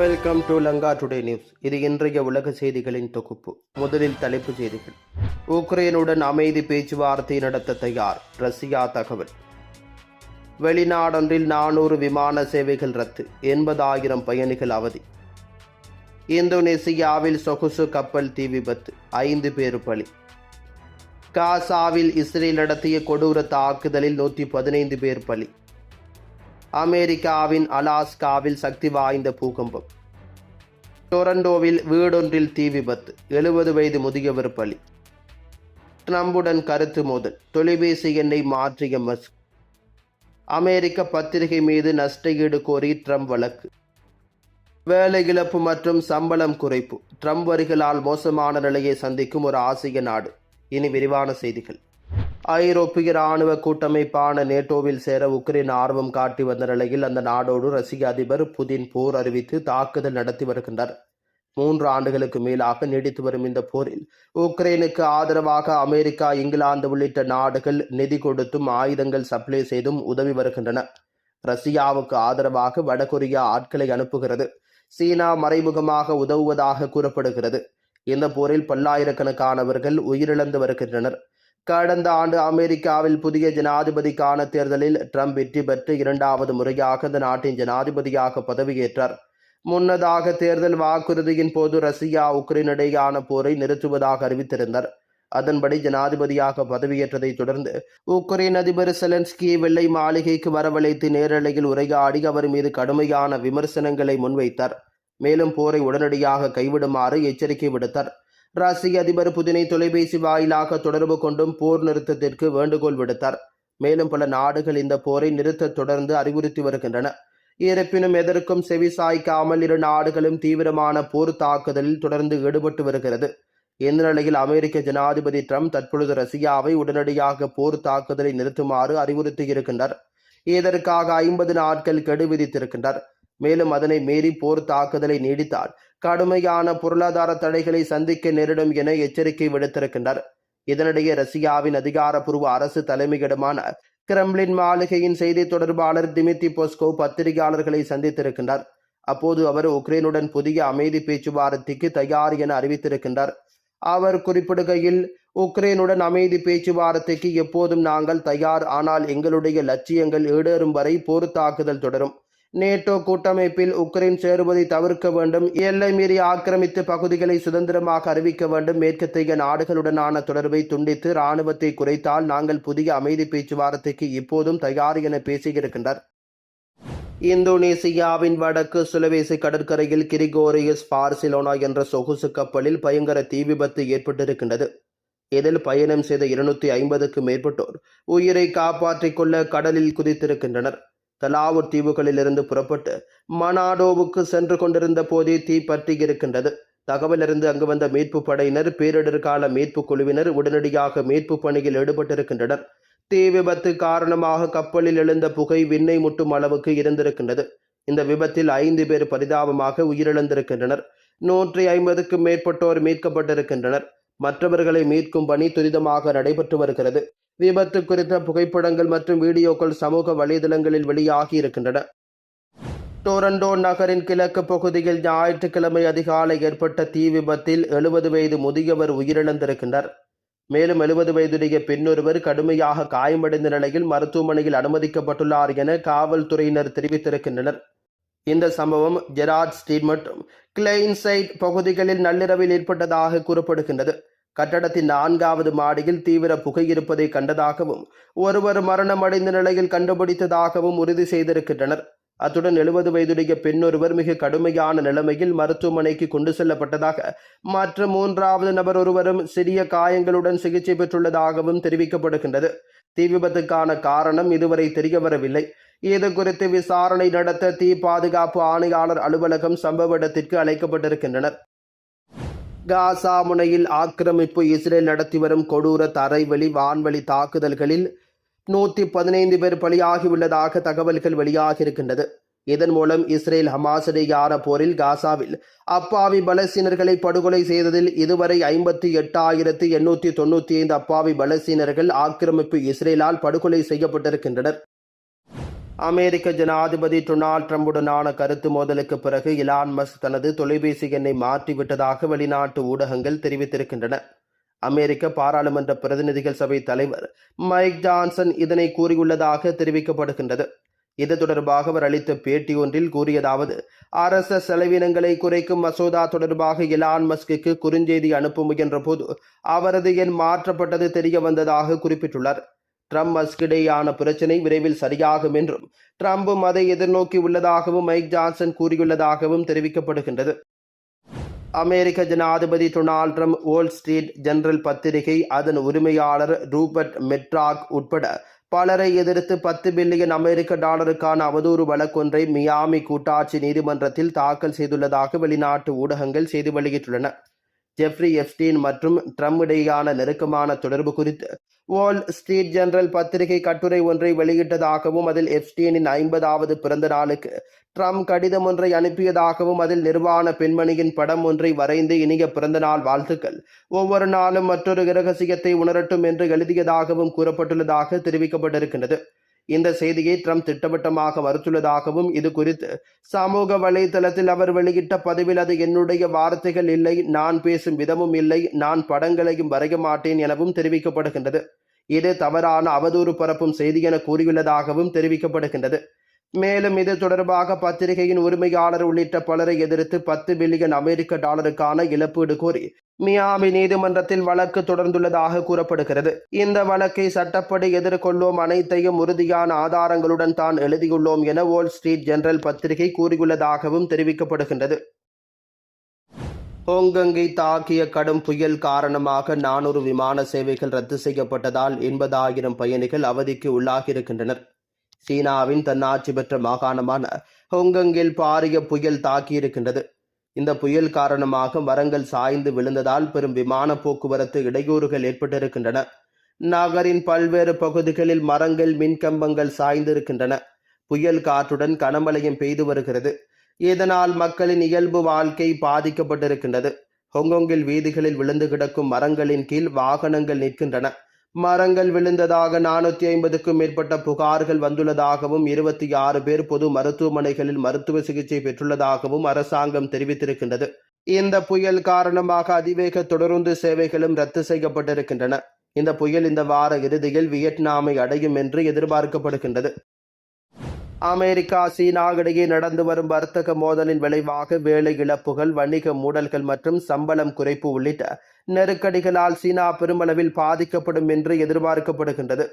Welcome to Lanka today news இது இன்றைய உலக செய்திகளின் தொகுப்பு. முதலில் தலைப்புச் செய்திகள். உக்ரைனுடன் அமைதி பேச்சுவார்த்தை நடத்த தயார். ரஷ்யா தகவல். வெளிநாடொன்றில் நானூறு விமான சேவைகள் ரத்து. எண்பதாயிரம் பயணிகள் அவதி. இந்தோனேசியாவில் சொகுசு கப்பல் தீ விபத்து. ஐந்து பேர் பலி. காசாவில் இஸ்ரேல் நடத்திய கொடூர தாக்குதலில் நூற்றி பதினைந்து பேர் பலி. அமெரிக்காவின் அலாஸ்காவில் சக்தி வாய்ந்த பூகம்பம். டொரண்டோவில் வீடொன்றில் தீ விபத்து. எழுபது வயது முதியவர் பலி. ட்ரம்புடன் கருத்து மோதல். தொலைபேசி எண்ணை மாற்றிய மஸ்க். அமெரிக்க பத்திரிகை மீது நஷ்டஈடு கோரி ட்ரம்ப் வழக்கு. வேலை இழப்பு மற்றும் சம்பளம் குறைப்பு. ட்ரம்ப் வரிகளால் மோசமான நிலையை சந்திக்கும் ஒரு ஆசிய நாடு. இனி விரிவான செய்திகள். ஐரோப்பிய இராணுவ கூட்டமைப்பான நேட்டோவில் சேர உக்ரைன் ஆர்வம் காட்டி வந்த நிலையில் அந்த நாடோடு ரஷ்ய அதிபர் புதின் போர் அறிவித்து தாக்குதல் நடத்தி வருகின்றார். மூன்று ஆண்டுகளுக்கு மேலாக நீடித்து வரும் இந்த போரில் உக்ரைனுக்கு ஆதரவாக அமெரிக்கா இங்கிலாந்து உள்ளிட்ட நாடுகள் நிதி கொடுத்தும் ஆயுதங்கள் சப்ளை செய்தும் உதவி வருகின்றன. ரஷ்யாவுக்கு ஆதரவாக வடகொரியா ஆட்களை அனுப்புகிறது. சீனா மறைமுகமாக உதவுவதாக கூறப்படுகிறது. இந்த போரில் பல்லாயிரக்கணக்கானவர்கள் உயிரிழந்து வருகின்றனர். கடந்த ஆண்டு அமெரிக்காவில் புதிய ஜனாதிபதிக்கான தேர்தலில் ட்ரம்ப் வெற்றி பெற்று இரண்டாவது முறையாக அந்த நாட்டின் ஜனாதிபதியாக பதவியேற்றார். முன்னதாக தேர்தல் வாக்குறுதியின் போது ரஷ்யா உக்ரைன் இடையேயான போரை நிறுத்துவதாக அறிவித்திருந்தார். அதன்படி ஜனாதிபதியாக பதவியேற்றதைத் தொடர்ந்து உக்ரைன் அதிபர் செலன்ஸ்கியை வெள்ளை மாளிகைக்கு வரவழைத்து நேரலையில் உரையாடி அவர் மீது கடுமையான விமர்சனங்களை முன்வைத்தார். மேலும் போரை உடனடியாக கைவிடுமாறு எச்சரிக்கை விடுத்தார். ரஷ்ய அதிபர் புதினை தொலைபேசி வாயிலாக தொடர்பு கொண்டும் போர் நிறுத்தத்திற்கு வேண்டுகோள் விடுத்தார். மேலும் பல நாடுகள் இந்த போரை நிறுத்த தொடர்ந்து அறிவுறுத்தி வருகின்றன. இருப்பினும் எதற்கும் செவி சாய்க்காமல் இரு நாடுகளும் தீவிரமான போர் தாக்குதலில் தொடர்ந்து ஈடுபட்டு வருகிறது. இந்த நிலையில் அமெரிக்க ஜனாதிபதி ட்ரம்ப் தற்பொழுது ரஷ்யாவை உடனடியாக போர் தாக்குதலை நிறுத்துமாறு அறிவுறுத்தியிருக்கின்றார் இதற்காக ஐம்பது நாட்கள் கெடு விதித்திருக்கின்றார் மேலும் அதனை மீறி போர் தாக்குதலை நீடித்தால் கடுமையான பொருளாதார தடைகளை சந்திக்க நேரிடும் என எச்சரிக்கை விடுத்திருக்கின்றார். இதனிடையே ரஷ்யாவின் அதிகாரப்பூர்வ அரசு தலைமையிடமான கிரெம்லின் மாளிகையின் செய்தி தொடர்பாளர் திமித்தி பொஸ்கோ பத்திரிகையாளர்களை சந்தித்திருக்கின்றார். அப்போது அவர் உக்ரைனுடன் புதிய அமைதி பேச்சுவார்த்தைக்கு தயார் என அறிவித்திருக்கின்றார். அவர் குறிப்பிடுகையில் உக்ரைனுடன் அமைதி பேச்சுவார்த்தைக்கு எப்போதும் நாங்கள் தயார் ஆனால் எங்களுடைய லட்சியங்கள் ஈடேறும் வரை போர் தாக்குதல் தொடரும். நேட்டோ கூட்டமைப்பில் உக்ரைன் சேருவதை தவிர்க்க வேண்டும் எல்லை மீறி ஆக்கிரமித்த பகுதிகளை சுதந்திரமாக அறிவிக்க வேண்டும் மேற்கத்தைய நாடுகளுடனான தொடர்பை துண்டித்து இராணுவத்தை குறைத்தால் நாங்கள் புதிய அமைதி பேச்சுவார்த்தைக்கு இப்போதும் தயார் என பேசியிருக்கின்றனர். இந்தோனேசியாவின் வடக்கு சுலவேசி கடற்கரையில் கிரிகோரியஸ் பார்சிலோனா என்ற சொகுசு கப்பலில் பயங்கர தீ விபத்து ஏற்பட்டிருக்கின்றது. இதில் பயணம் செய்த இருநூத்தி ஐம்பதுக்கும் மேற்பட்டோர் உயிரை காப்பாற்றிக் கொள்ள கடலில் குதித்திருக்கின்றனர். தலாவூர் தீவுகளிலிருந்து புறப்பட்டு மனாடோவுக்கு சென்று கொண்டிருந்த போதே தீ பற்றி இருக்கின்றது. தகவலிருந்து அங்கு வந்த மீட்பு படையினர் பேரிடர் கால மீட்பு குழுவினர் உடனடியாக மீட்பு பணியில் ஈடுபட்டிருக்கின்றனர். தீ விபத்து காரணமாக கப்பலில் எழுந்த புகை விண்ணை முட்டும் அளவுக்கு இருந்திருக்கின்றது. இந்த விபத்தில் ஐந்து பேர் பரிதாபமாக உயிரிழந்திருக்கின்றனர். நூற்றி ஐம்பதுக்கும் மேற்பட்டோர் மீட்கப்பட்டிருக்கின்றனர். மற்றவர்களை மீட்கும் பணி துரிதமாக நடைபெற்று வருகிறது. விபத்து குறித்த புகைப்படங்கள் மற்றும் வீடியோக்கள் சமூக வலைதளங்களில் வெளியாகி இருக்கின்றன. டோரண்டோ நகரின் கிழக்கு பகுதியில் ஞாயிற்றுக்கிழமை அதிகாலை ஏற்பட்ட தீ விபத்தில் எழுபது வயது முதியவர் உயிரிழந்திருக்கின்றார். மேலும் எழுபது வயதுடைய பெண்ணொருவர் கடுமையாக காயமடைந்த நிலையில் மருத்துவமனையில் அனுமதிக்கப்பட்டுள்ளார் என காவல்துறையினர் தெரிவித்திருக்கின்றனர். இந்த சம்பவம் ஜெராட் ஸ்டீட் மற்றும் கிளைன்சைட் பகுதிகளில் நள்ளிரவில் ஏற்பட்டதாக கூறப்படுகின்றது. கட்டடத்தின் நான்காவது மாடியில் தீவிர புகை இருப்பதை கண்டதாகவும் ஒருவர் மரணமடைந்த நிலையில் கண்டுபிடித்ததாகவும் உறுதி செய்திருக்கின்றனர். அத்துடன் எழுபது வயதுடைய பெண்ணொருவர் மிக கடுமையான நிலைமையில் மருத்துவமனைக்கு கொண்டு செல்லப்பட்டதாக மற்ற மூன்றாவது நபர் ஒருவரும் சிறிய காயங்களுடன் சிகிச்சை பெற்றுள்ளதாகவும் தெரிவிக்கப்படுகின்றது. தீ விபத்துக்கான காரணம் இதுவரை தெரியவரவில்லை. இது குறித்து விசாரணை நடத்த தீ பாதுகாப்பு ஆணையாளர் அலுவலகம் சம்பவ இடத்திற்கு அழைக்கப்பட்டிருக்கின்றனர். காசா முனையில் ஆக்கிரமிப்பு இஸ்ரேல் நடத்தி வரும் கொடூர தரைவழி வான்வழி தாக்குதல்களில் நூற்றி பதினைந்து பேர் பலியாகியுள்ளதாக தகவல்கள் வெளியாகியிருக்கின்றது. இதன் மூலம் இஸ்ரேல் ஹமாஸ் இடையான போரில் காசாவில் அப்பாவி பலஸ்தீனர்களை படுகொலை செய்ததில் இதுவரை ஐம்பத்தி எட்டாயிரத்து எண்ணூற்றி தொண்ணூற்றி ஐந்து அப்பாவி பலஸ்தீனர்கள் ஆக்கிரமிப்பு இஸ்ரேலால் படுகொலை செய்யப்பட்டிருக்கின்றனர். அமெரிக்க ஜனாதிபதி டொனால்ட் ட்ரம்புடனான கருத்து மோதலுக்கு பிறகு இலான் மஸ்க் தனது தொலைபேசி எண்ணை மாற்றிவிட்டதாக வெளிநாட்டு ஊடகங்கள் தெரிவித்திருக்கின்றன. அமெரிக்க பாராளுமன்ற பிரதிநிதிகள் சபை தலைவர் மைக் ஜான்சன் இதனை கூறியுள்ளதாக தெரிவிக்கப்படுகின்றது. இது தொடர்பாக அவர் அளித்த பேட்டி ஒன்றில் கூறியதாவது அரச செலவினங்களை குறைக்கும் மசோதா தொடர்பாக இலான் மஸ்குக்கு குறுஞ்செய்தி அனுப்ப முயன்றபோது அவரது எண் மாற்றப்பட்டது தெரிய வந்ததாக குறிப்பிட்டுள்ளார். ட்ரம்ப் மஸ்க் இடையேயான பிரச்சினை விரைவில் சரியாகும் என்றும் ட்ரம்பும் அதை எதிர்நோக்கி உள்ளதாகவும் மைக் ஜான்சன் கூறியுள்ளதாகவும் தெரிவிக்கப்படுகின்றது. அமெரிக்க ஜனாதிபதி Donald Trump Wall Street journal பத்திரிகை அதன் உரிமையாளர் ரூபர்ட் மெட்ராக் உட்பட பலரை எதிர்த்து பத்து பில்லியன் அமெரிக்க டாலருக்கான அவதூறு வழக்கொன்றை மியாமி கூட்டாட்சி நீதிமன்றத்தில் தாக்கல் செய்துள்ளதாக வெளிநாட்டு ஊடகங்கள் செய்தி வெளியிட்டுள்ளன. ஜெஃப்ரி எப்ஸ்டீன் மற்றும் ட்ரம்ப் இடையேயான நெருக்கமான தொடர்பு குறித்து வால் ஸ்ட்ரீட் ஜெனரல் பத்திரிகை கட்டுரை ஒன்றை வெளியிட்டதாகவும் அதில் எப்ஸ்டீனின் ஐம்பதாவது பிறந்த நாளுக்கு ட்ரம்ப் கடிதம் ஒன்றை அனுப்பியதாகவும் அதில் நிர்வாண பெண்மணியின் படம் ஒன்றை வரைந்து இனிய பிறந்தநாள் வாழ்த்துக்கள். ஒவ்வொரு நாளும் மற்றொரு இரகசியத்தை உணரட்டும் என்று எழுதியதாகவும் கூறப்பட்டுள்ளதாக தெரிவிக்கப்பட்டிருக்கின்றது. இந்த செய்தியை ட்ரம்ப் திட்டவட்டமாக மறுத்துள்ளதாகவும் இது குறித்து சமூக வலைதளத்தில் அவர் வெளியிட்ட பதிவில் அது என்னுடைய வார்த்தைகள் இல்லை நான் பேசும் விதமும் இல்லை நான் படங்களையும் வரைய மாட்டேன் எனவும் தெரிவிக்கப்படுகின்றது. இது தவறான அவதூறு பரப்பும் செய்தி என கூறியுள்ளதாகவும் தெரிவிக்கப்படுகின்றது. மேலும் இது தொடர்பாக பத்திரிகையின் உரிமையாளர் உள்ளிட்ட பலரை எதிர்த்து பத்து பில்லியன் அமெரிக்க டாலருக்கான இழப்பீடு கோரி மியாமி நீதிமன்றத்தில் வழக்கு தொடர்ந்துள்ளதாக கூறப்படுகிறது. இந்த வழக்கை சட்டப்படி எதிர்கொள்வோம் அனைத்தையும் உறுதியான ஆதாரங்களுடன் தான் எழுதியுள்ளோம் என வால் ஸ்ட்ரீட் ஜெனரல் பத்திரிகை கூறியுள்ளதாகவும் தெரிவிக்கப்படுகின்றது. ஹோங்கங்கை தாக்கிய கடும் புயல் காரணமாக நானூறு விமான சேவைகள் ரத்து செய்யப்பட்டதால் எண்பதாயிரம் பயணிகள் அவதிக்கு உள்ளாகியிருக்கின்றனர். சீனாவின் தன்னாட்சி பெற்ற மாகாணமான ஹொங்கங்கில் பாரிய புயல் தாக்கியிருக்கின்றது. இந்த புயல் காரணமாக மரங்கள் சாய்ந்து விழுந்ததால் பெரும் விமான போக்குவரத்து இடையூறுகள் ஏற்பட்டிருக்கின்றன. நகரின் பல்வேறு பகுதிகளில் மரங்கள் மின்கம்பங்கள் சாய்ந்திருக்கின்றன. புயல் காற்றுடன் கனமழையும் பெய்து வருகிறது. இதனால் மக்களின் இயல்பு வாழ்க்கை பாதிக்கப்பட்டிருக்கின்றது. ஹொங்கொங்கில் வீதிகளில் விழுந்து கிடக்கும் மரங்களின் கீழ் வாகனங்கள் நிற்கின்றன. மரங்கள் விழுந்ததாக நானூற்றி ஐம்பதுக்கும் மேற்பட்ட புகார்கள் வந்துள்ளதாகவும் இருபத்தி ஆறு பேர் பொது மருத்துவமனைகளில் மருத்துவ சிகிச்சை பெற்றுள்ளதாகவும் அரசாங்கம் தெரிவித்திருக்கின்றது. இந்த புயல் காரணமாக அதிவேக தொடருந்து சேவைகளும் ரத்து செய்யப்பட்டிருக்கின்றன. இந்த புயல் இந்த வார இறுதியில் வியட்நாமை அடையும் என்று எதிர்பார்க்கப்படுகின்றது. அமெரிக்கா சீனா இடையே நடந்து வரும் வர்த்தக மோதலின் விளைவாக வேலை இழப்புகள் வணிக மூடல்கள் மற்றும் சம்பளம் குறைப்பு உள்ளிட்ட நெருக்கடிகளால் சீனா பெருமளவில் பாதிக்கப்படும் என்று எதிர்பார்க்கப்படுகின்றது.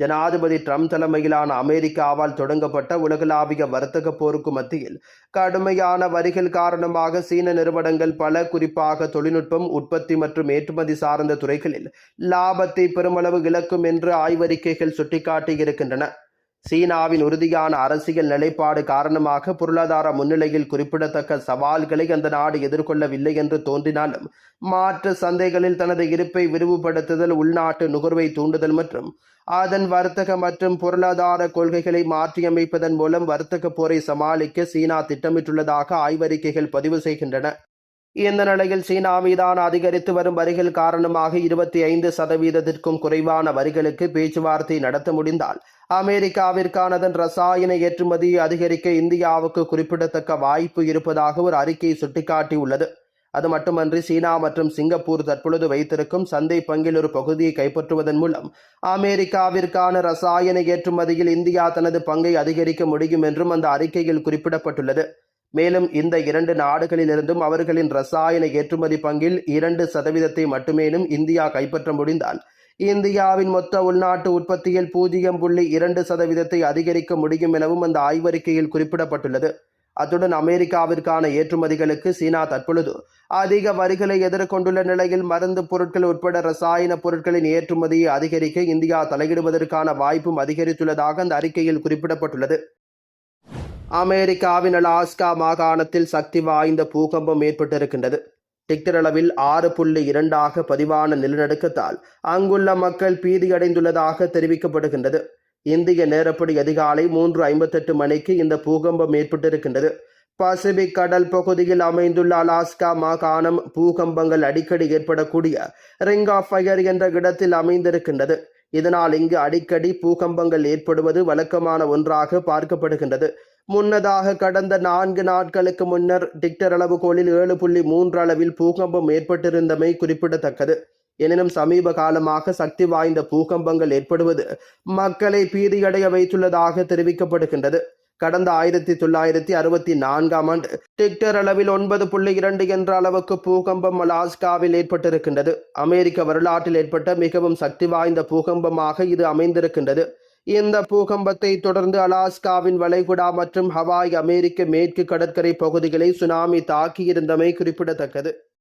ஜனாதிபதி ட்ரம்ப் தலைமையிலான அமெரிக்காவால் தொடங்கப்பட்ட உலகளாவிய வர்த்தக போருக்கு மத்தியில் கடுமையான வரிகள் காரணமாக சீன நிறுவனங்கள் பல குறிப்பாக தொழில்நுட்பம் உற்பத்தி மற்றும் ஏற்றுமதி சார்ந்த துறைகளில் லாபத்தை பெருமளவு இழக்கும் என்று ஆய்வறிக்கைகள் சுட்டிக்காட்டியிருக்கின்றன. சீனாவின் உறுதியான அரசியல் நிலைப்பாடு காரணமாக பொருளாதார முன்னிலையில் குறிப்பிடத்தக்க சவால்களை அந்த நாடு எதிர்கொள்ளவில்லை என்று தோன்றினாலும் மாற்று சந்தைகளில் தனது இருப்பை விரிவுபடுத்துதல் உள்நாட்டு நுகர்வை தூண்டுதல் மற்றும் அதன் வர்த்தக மற்றும் பொருளாதார கொள்கைகளை மாற்றியமைப்பதன் மூலம் வர்த்தக போரை சமாளிக்க சீனா திட்டமிட்டுள்ளதாக ஆய்வறிக்கைகள் பதிவு செய்கின்றன. இந்த நிலையில் சீனா மீதான அதிகரித்து வரும் வரிகள் காரணமாக இருபத்தி ஐந்து சதவீதத்திற்கும் குறைவான வரிகளுக்கு பேச்சுவார்த்தை நடத்த முடிந்தால் அமெரிக்காவிற்கான அதன் ரசாயன ஏற்றுமதியை அதிகரிக்க இந்தியாவுக்கு குறிப்பிடத்தக்க வாய்ப்பு இருப்பதாக ஒரு அறிக்கை சுட்டிக்காட்டியுள்ளது. அது மட்டுமன்றி சீனா மற்றும் சிங்கப்பூர் தற்பொழுது வைத்திருக்கும் சந்தை பங்கில் ஒரு பகுதியை கைப்பற்றுவதன் மூலம் அமெரிக்காவிற்கான ரசாயன ஏற்றுமதியில் இந்தியா தனது பங்கை அதிகரிக்க முடியும் என்றும் அந்த அறிக்கையில் குறிப்பிடப்பட்டுள்ளது. மேலும் இந்த இரண்டு நாடுகளிலிருந்தும் அவர்களின் ரசாயன ஏற்றுமதி பங்கில் இரண்டு சதவீதத்தை மட்டுமேனும் இந்தியா கைப்பற்ற முடிந்தால் இந்தியாவின் மொத்த உள்நாட்டு உற்பத்தியில் பூஜ்ஜியம் புள்ளி இரண்டு சதவீதத்தை அதிகரிக்க முடியும் எனவும் அந்த ஆய்வறிக்கையில் குறிப்பிடப்பட்டுள்ளது. அத்துடன் அமெரிக்காவிற்கான ஏற்றுமதிகளுக்கு சீனா தற்பொழுது அதிக வரிகளை எதிர்கொண்டுள்ள நிலையில் மருந்து பொருட்கள் உட்பட ரசாயன பொருட்களின் ஏற்றுமதியை அதிகரிக்க இந்தியா தலையிடுவதற்கான வாய்ப்பும் அதிகரித்துள்ளதாக அந்த அறிக்கையில் குறிப்பிடப்பட்டுள்ளது. அமெரிக்காவின் அலாஸ்கா மாகாணத்தில் சக்தி வாய்ந்த பூகம்பம் ஏற்பட்டிருக்கின்றது. டிக்டர் அளவில் ஆறு புள்ளி இரண்டாக பதிவான நிலநடுக்கத்தால் அங்குள்ள மக்கள் பீதியடைந்துள்ளதாக தெரிவிக்கப்படுகின்றது. இந்திய நேரப்படி அதிகாலை மூன்று ஐம்பத்தெட்டு மணிக்கு இந்த பூகம்பம் ஏற்பட்டிருக்கின்றது. பசிபிக் கடல் பகுதியில் அமைந்துள்ள அலாஸ்கா மாகாணம் பூகம்பங்கள் அடிக்கடி ஏற்படக்கூடிய ரிங் ஆஃப் ஃபயர் என்ற இடத்தில் அமைந்திருக்கின்றது. இதனால் இங்கு அடிக்கடி பூகம்பங்கள் ஏற்படுவது வழக்கமான ஒன்றாக பார்க்கப்படுகின்றது. முன்னதாக கடந்த நான்கு நாட்களுக்கு முன்னர் டிக்டர் அளவுகோலில் ஏழு புள்ளி மூன்று அளவில் பூகம்பம் ஏற்பட்டிருந்தமை குறிப்பிடத்தக்கது. எனினும் சமீப காலமாக சக்தி வாய்ந்த பூகம்பங்கள் ஏற்படுவது மக்களை பீதியடைய வைத்துள்ளதாக தெரிவிக்கப்படுகின்றது. கடந்த ஆயிரத்தி தொள்ளாயிரத்தி அறுபத்தி நான்காம் ஆண்டு டிக்டர் அளவில் ஒன்பது புள்ளி இரண்டு என்ற அளவுக்கு பூகம்பம் அலாஸ்காவில் ஏற்பட்டிருக்கின்றது. அமெரிக்க வரலாற்றில் ஏற்பட்ட மிகவும் சக்தி வாய்ந்த பூகம்பமாக இது அமைந்திருக்கின்றது. இந்த பூகம்பத்தை தொடர்ந்து அலாஸ்காவின் வளைகுடா மற்றும் ஹவாய் அமெரிக்க மேற்கு கடற்கரை பகுதிகளை சுனாமி தாக்கியிருந்தமை குறிப்பிடத்தக்கது.